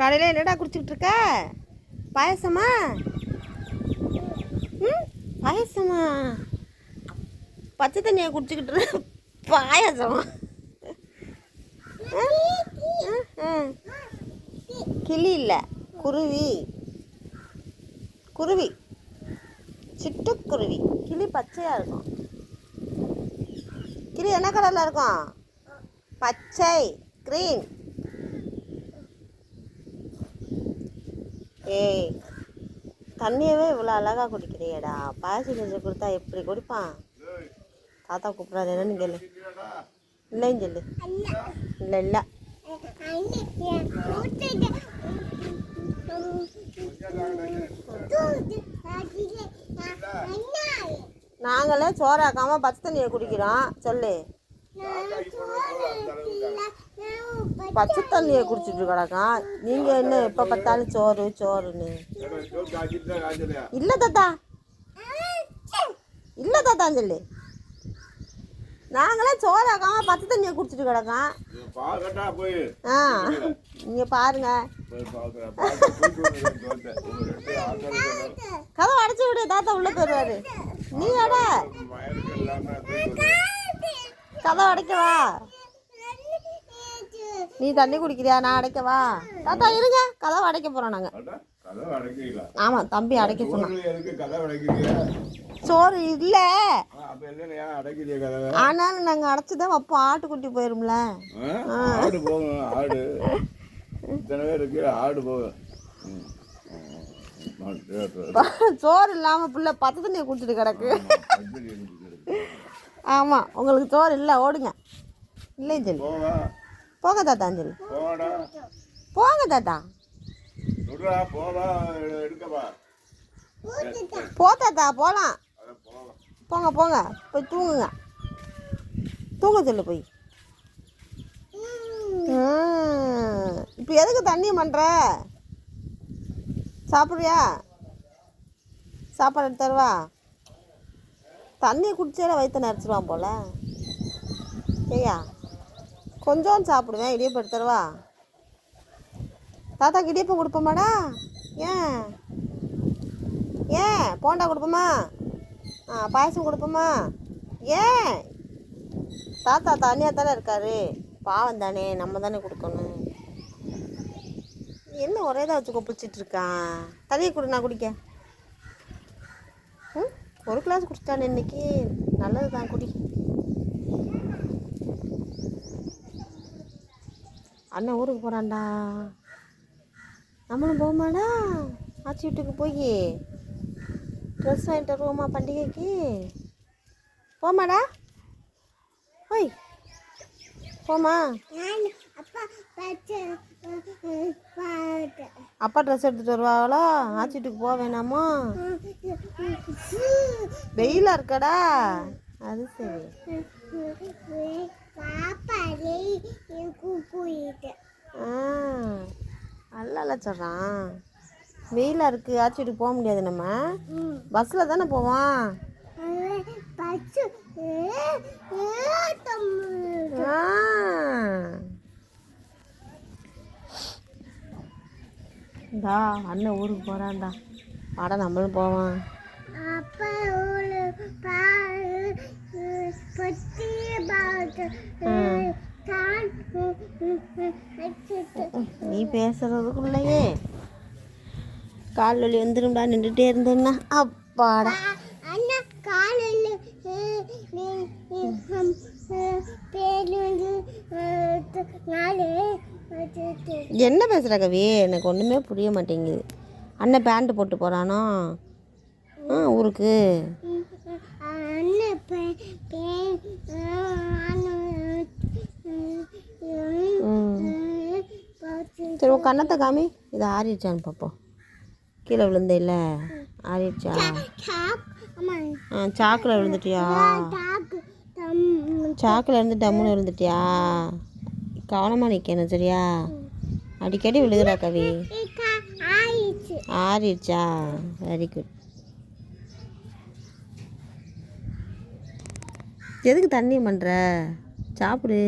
காலையில் என்னடா குடிச்சிக்கிட்டு இருக்க பாயசமா? ம் பாயசமா? பச்சை தண்ணியை குடிச்சிக்கிட்டு இருக்க பாயசமா கிளி இல்லை குருவி. குருவி. சிட்டுக்குருவி கிளி பச்சையாக இருக்கும். கிளி என்ன கலரில் இருக்கும்? பச்சை க்ரீன் ஏய் தண்ணியவே இவ்வளோ அழகாக குடிக்கிறியேடா. பாசி செஞ்சு கொடுத்தா எப்படி குடிப்பான்? தாத்தா கூப்பிடாது என்னன்னு கேளு. இல்லைன்னு சொல்லு. இல்லை இல்லை. நாங்களே சோறாக்காம பச்சை தண்ணியை குடிக்கிறோம். சொல்லு. பச்சை தண்ணியை குடிச்சிட்டு கிடக்கான் நீங்கள் என்ன எப்போ பார்த்தாலும் சோறு சோறுன்னு. இல்லை தாத்தா. இல்லை தாத்தா சொல்லு. நாங்களே சோறாக்காம பச்சை தண்ணியை குடிச்சிட்டு கிடக்கோம் ஆ நீங்கள் பாருங்க. கதை கதவை அடைச்சி விடு தாத்தா உள்ள போயிடுவாரு. நீ அட கதை கதவை அடைக்கவா? நீ தண்ணி குடிக்கிறியா? நான் அடைக்கவா தாத்தா இருங்க. கதவை அடைக்க போகிறோம் நாங்கள் ஆமாம் தம்பி அடைக்க சொன்னான். சோறு இல்லை. ஆனாலும் நாங்கள் அடைச்சி தான் வைப்போம். ஆட்டுக்குட்டி போயிரும்ல? ஆடு போகும் ஆடு. இத்தனை பேர் இருக்கு ஆடு போகும். சோறு இல்லாமல் பிள்ளை பத்து தண்ணியை குடிச்சிட்டு கிடக்கு. ஆமாம் உங்களுக்கு சோறு இல்லை. ஓடுங்க. இல்லைன்னு சொல்லு. போங்க தாத்தான்னு சொல்லு போங்க தாத்தா. போ தாத்தா போகலாம் போங்க போங்க. போய் தூங்குங்க. தூங்க சொல்லு போய். இப்போ எதுக்கு தண்ணி பண்ணுற சாப்பிட்றியா? சாப்பாடு எடுத்து தருவா? தண்ணியை குடிச்சாலே வயிற்று நிறச்சிருவான் போல. ஏய்யா. கொஞ்சோண்டு சாப்பிடுவேன் இடியப்பம் எடுத்துருவா தாத்தாக்கு இடியப்பம் கொடுப்போமாடா? ஏன்? ஏன்? போண்டா கொடுப்போமா? ஆ பாயசம் கொடுப்போமா? ஏன்? தாத்தா தனியாக தானே இருக்காரு. பாவம் தானே நம்ம தானே கொடுக்கணும். என்ன ஒரே தான் வச்சு கொப்பிடிச்சிட்டு இருக்கான் தண்ணியை கொடு நான் குடிக்க ம்? ஒரு கிளாஸ் குடிச்சிட்டானே இன்னைக்கு. நல்லது தான் குடி. அண்ணன் ஊருக்கு போகிறான்டா நம்மளும் போமாடா. ஆச்சி வீட்டுக்கு போய். ட்ரெஸ் வாங்கிட்டு வருவோமா பண்டிகைக்கு? போமாடா. ஓய். போமா. அப்பா ட்ரெஸ் எடுத்துட்டு வருவாங்களோ ஆச்சி வீட்டுக்கு போக வேணாமா? வெயிலாக இருக்கடா. அது சரி ஆ அல்ல சொல்கிறான் வெயிலாக இருக்குது ஆச்சி வீட்டுக்கு போக முடியாது நம்ம. பஸ்ஸில் தானே போவோம். இந்தா அண்ணன் ஊருக்கு போகிறான்டா வாடா நம்மளும் போவோம். நீ பேசுறதுக்குள்ளேயே கால் வலி வந்துடும்டா நின்றுட்டே இருந்தேன்னா. அப்பாடா. அண்ணா நாலு என்ன பேசுகிற கவி? எனக்கு ஒன்றுமே புரிய மாட்டேங்குது. அண்ணன் பேண்ட் போட்டு போகிறானோ ஆ ஊருக்கு. அண்ணன் சரி உன் கண்ணத்தை காமி. இது ஆறிடுச்சான்னு பார்ப்போம் கீழே விழுந்தே இல்லை ஆறிடுச்சா ஆ சாக்கில் விழுந்துட்டியா? சாக்கில் இருந்து டம்முன்னு விழுந்துட்டியா? கவனமாக நிற்கணும் சரியா? அடிக்கடி விழுகிறா கவி. ஆறிடுச்சா. வெரி குட் எதுக்கு தண்ணி பண்ணுற சாப்பிடு.